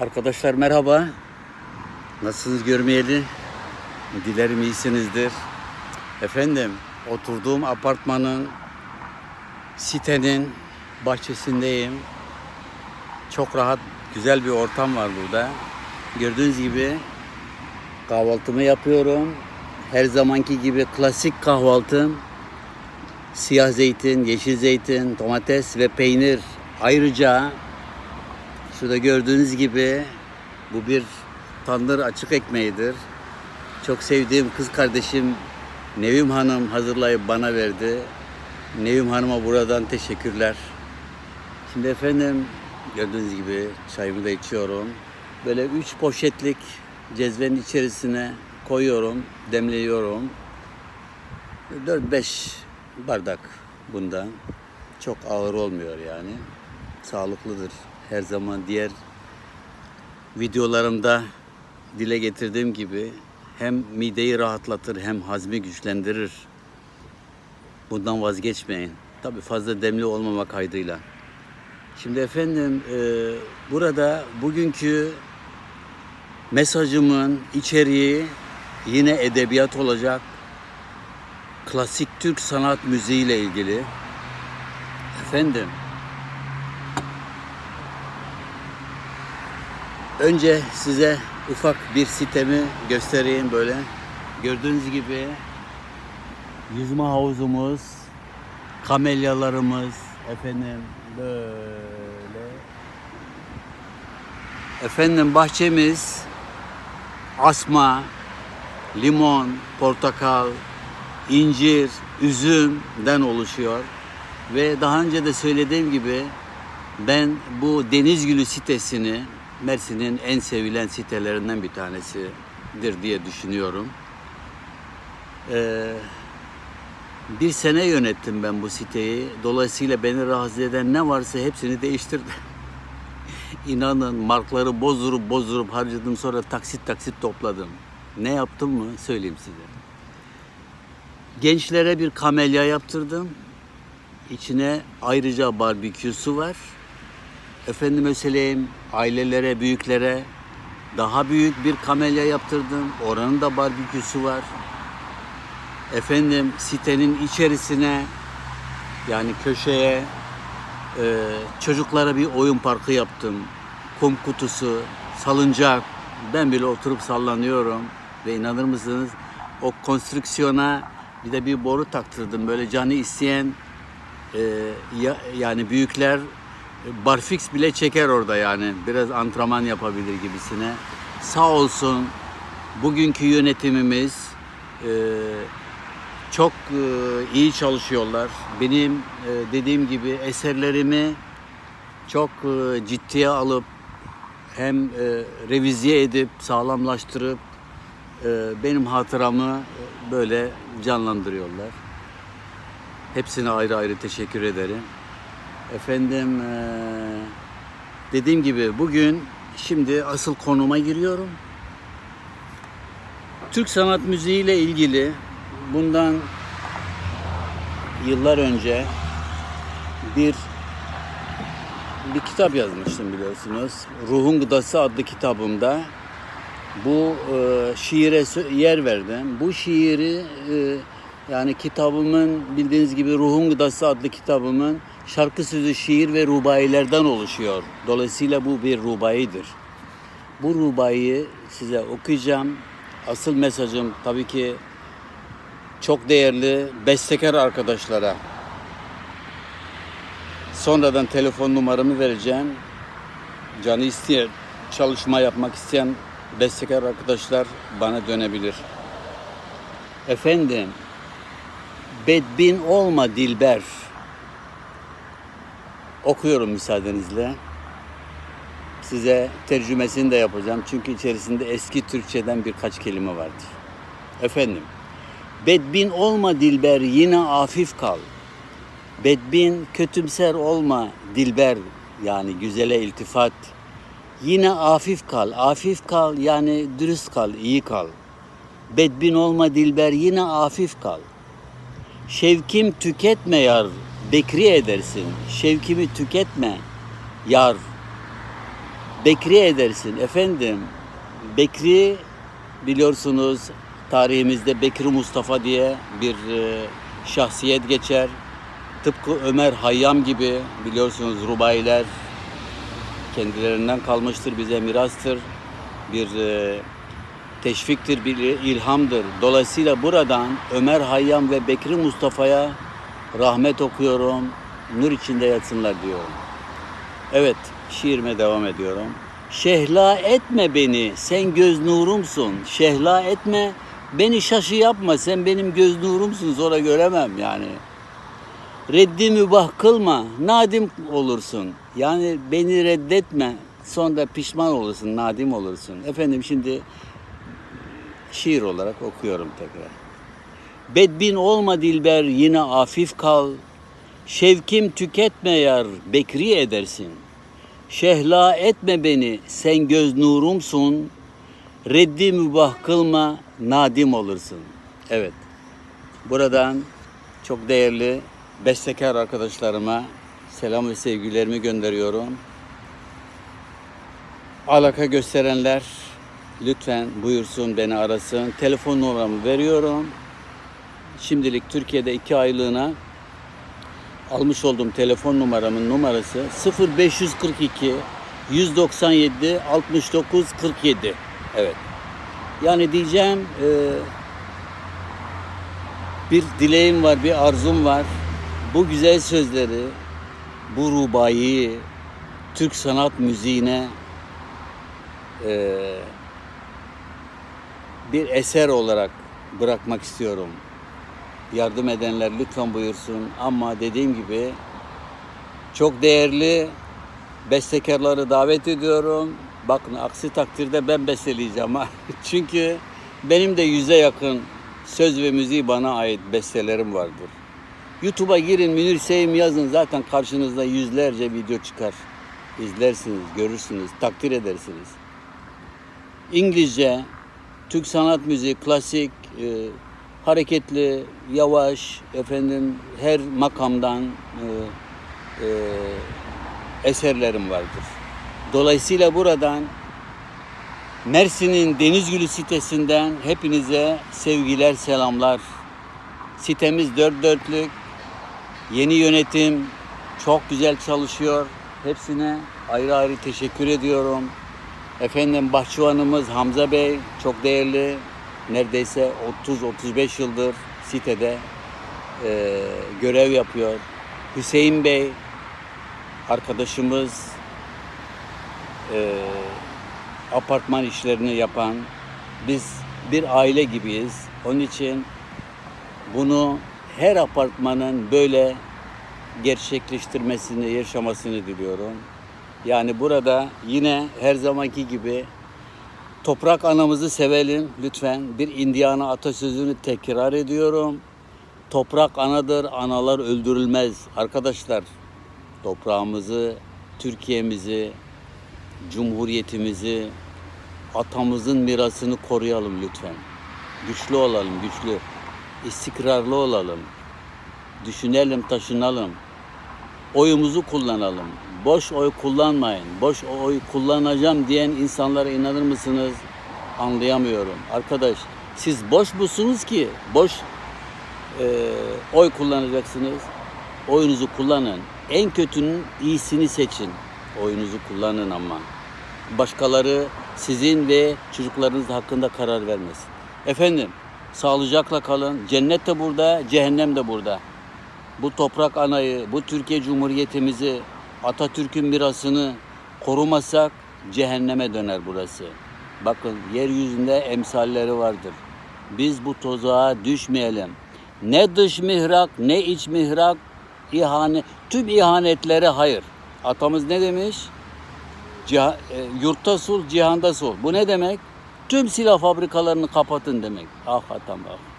Arkadaşlar merhaba. Nasılsınız görmeyeli? Dilerim iyisinizdir. Efendim, oturduğum apartmanın, sitenin bahçesindeyim. Çok rahat, güzel bir ortam var burada. Gördüğünüz gibi kahvaltımı yapıyorum. Her zamanki gibi klasik kahvaltım. Siyah zeytin, yeşil zeytin, domates ve peynir. Ayrıca Şurada gördüğünüz gibi bu bir tandır açık ekmeğidir. Çok sevdiğim kız kardeşim Nevim Hanım hazırlayıp bana verdi. Nevim Hanım'a buradan teşekkürler. Şimdi efendim gördüğünüz gibi çayımı da içiyorum. Böyle üç poşetlik cezvenin içerisine koyuyorum, demliyorum. 4-5 bardak bundan. Çok ağır olmuyor yani. Sağlıklıdır. Her zaman diğer videolarımda dile getirdiğim gibi hem mideyi rahatlatır hem hazmi güçlendirir. Bundan vazgeçmeyin. Tabi fazla demli olmamak kaydıyla. Şimdi efendim e, burada bugünkü mesajımın içeriği yine edebiyat olacak. Klasik Türk sanat müziği ile ilgili. Efendim Önce size ufak bir sitemi göstereyim böyle. Gördüğünüz gibi yüzme havuzumuz, kamelyalarımız, efendim böyle. Efendim bahçemiz asma, limon, portakal, incir, üzümden oluşuyor. Ve daha önce de söylediğim gibi ben bu Denizgülü sitesini Mersin'in en sevilen sitelerinden bir tanesidir diye düşünüyorum. Ee, bir sene yönettim ben bu siteyi. Dolayısıyla beni rahatsız eden ne varsa hepsini değiştirdim. İnanın markları bozdurup bozdurup harcadım sonra taksit taksit topladım. Ne yaptım mı söyleyeyim size. Gençlere bir kamelya yaptırdım. İçine ayrıca barbeküsü var. Efendime söyleyeyim ailelere, büyüklere daha büyük bir kamelya yaptırdım. Oranın da barbeküsü var. Efendim sitenin içerisine yani köşeye e, çocuklara bir oyun parkı yaptım. Kum kutusu, salıncak. Ben bile oturup sallanıyorum. Ve inanır mısınız o konstrüksiyona bir de bir boru taktırdım. Böyle canı isteyen e, ya, yani büyükler barfix bile çeker orada yani. Biraz antrenman yapabilir gibisine. Sağ olsun bugünkü yönetimimiz e, çok e, iyi çalışıyorlar. Benim e, dediğim gibi eserlerimi çok e, ciddiye alıp hem e, revize edip sağlamlaştırıp e, benim hatıramı böyle canlandırıyorlar. Hepsine ayrı ayrı teşekkür ederim. Efendim eee, dediğim gibi bugün şimdi asıl konuma giriyorum. Türk sanat müziği ile ilgili bundan yıllar önce bir bir kitap yazmıştım biliyorsunuz. Ruhun Gıdası adlı kitabımda bu e, şiire yer verdim. Bu şiiri e, yani kitabımın bildiğiniz gibi Ruhun Gıdası adlı kitabımın şarkı sözü, şiir ve rubailerden oluşuyor. Dolayısıyla bu bir rubaidir. Bu rubayı size okuyacağım. Asıl mesajım tabii ki çok değerli bestekar arkadaşlara. Sonradan telefon numaramı vereceğim. Canı isteyen, çalışma yapmak isteyen bestekar arkadaşlar bana dönebilir. Efendim, bedbin olma dilber. Okuyorum müsaadenizle. Size tercümesini de yapacağım çünkü içerisinde eski Türkçeden birkaç kelime vardır. Efendim, bedbin olma dilber yine afif kal. Bedbin kötümser olma dilber yani güzele iltifat. Yine afif kal, afif kal yani dürüst kal, iyi kal. Bedbin olma dilber yine afif kal. Şevkim tüketme yar, bekri edersin. Şevkimi tüketme yar. Bekri edersin efendim. Bekri biliyorsunuz tarihimizde Bekri Mustafa diye bir e, şahsiyet geçer. Tıpkı Ömer Hayyam gibi biliyorsunuz rubayler kendilerinden kalmıştır, bize mirastır. Bir e, teşviktir, bir ilhamdır. Dolayısıyla buradan Ömer Hayyam ve Bekri Mustafa'ya rahmet okuyorum. Nur içinde yatsınlar diyorum. Evet, şiirime devam ediyorum. Şehla etme beni, sen göz nurumsun. Şehla etme, beni şaşı yapma, sen benim göz nurumsun. Sonra göremem yani. Reddi mübah kılma, nadim olursun. Yani beni reddetme, sonra pişman olursun, nadim olursun. Efendim şimdi şiir olarak okuyorum tekrar. Bedbin olma dilber yine afif kal. Şevkim tüketme yar bekri edersin. Şehla etme beni sen göz nurumsun. Reddi mübah kılma nadim olursun. Evet. Buradan çok değerli bestekar arkadaşlarıma selam ve sevgilerimi gönderiyorum. Alaka gösterenler lütfen buyursun beni arasın. Telefon numaramı veriyorum. Şimdilik Türkiye'de iki aylığına almış olduğum telefon numaramın numarası 0542 197 69 47. Evet. Yani diyeceğim e, bir dileğim var, bir arzum var. Bu güzel sözleri, bu rubayı Türk sanat müziğine e, bir eser olarak bırakmak istiyorum. Yardım edenler lütfen buyursun. Ama dediğim gibi çok değerli bestekarları davet ediyorum. Bakın aksi takdirde ben besteleyeceğim. Çünkü benim de yüze yakın söz ve müziği bana ait bestelerim vardır. YouTube'a girin Münir Seyim yazın zaten karşınızda yüzlerce video çıkar. İzlersiniz, görürsünüz, takdir edersiniz. İngilizce, Türk sanat müziği, klasik, e, hareketli, yavaş, efendim her makamdan e, e, eserlerim vardır. Dolayısıyla buradan Mersin'in Denizgülü sitesinden hepinize sevgiler, selamlar. Sitemiz dört dörtlük. Yeni yönetim çok güzel çalışıyor. Hepsine ayrı ayrı teşekkür ediyorum. Efendim bahçıvanımız Hamza Bey çok değerli. Neredeyse 30-35 yıldır sitede e, görev yapıyor. Hüseyin Bey arkadaşımız e, apartman işlerini yapan biz bir aile gibiyiz. Onun için bunu her apartmanın böyle gerçekleştirmesini, yaşamasını diliyorum. Yani burada yine her zamanki gibi toprak anamızı sevelim lütfen. Bir Indiana atasözünü tekrar ediyorum. Toprak anadır, analar öldürülmez. Arkadaşlar toprağımızı, Türkiye'mizi, Cumhuriyetimizi, atamızın mirasını koruyalım lütfen. Güçlü olalım, güçlü. İstikrarlı olalım. Düşünelim, taşınalım. Oyumuzu kullanalım. Boş oy kullanmayın. Boş oy kullanacağım diyen insanlara inanır mısınız? Anlayamıyorum. Arkadaş siz boş musunuz ki? Boş e, oy kullanacaksınız. Oyunuzu kullanın. En kötünün iyisini seçin. Oyunuzu kullanın ama. Başkaları sizin ve çocuklarınız hakkında karar vermesin. Efendim sağlıcakla kalın. Cennet de burada, cehennem de burada. Bu toprak anayı, bu Türkiye Cumhuriyetimizi, Atatürk'ün mirasını korumasak cehenneme döner burası. Bakın yeryüzünde emsalleri vardır. Biz bu tuzağa düşmeyelim. Ne dış mihrak ne iç mihrak ihanet tüm ihanetlere hayır. Atamız ne demiş? Ciha, e, yurtta sul, cihanda sul. Bu ne demek? Tüm silah fabrikalarını kapatın demek. Ah atam ah.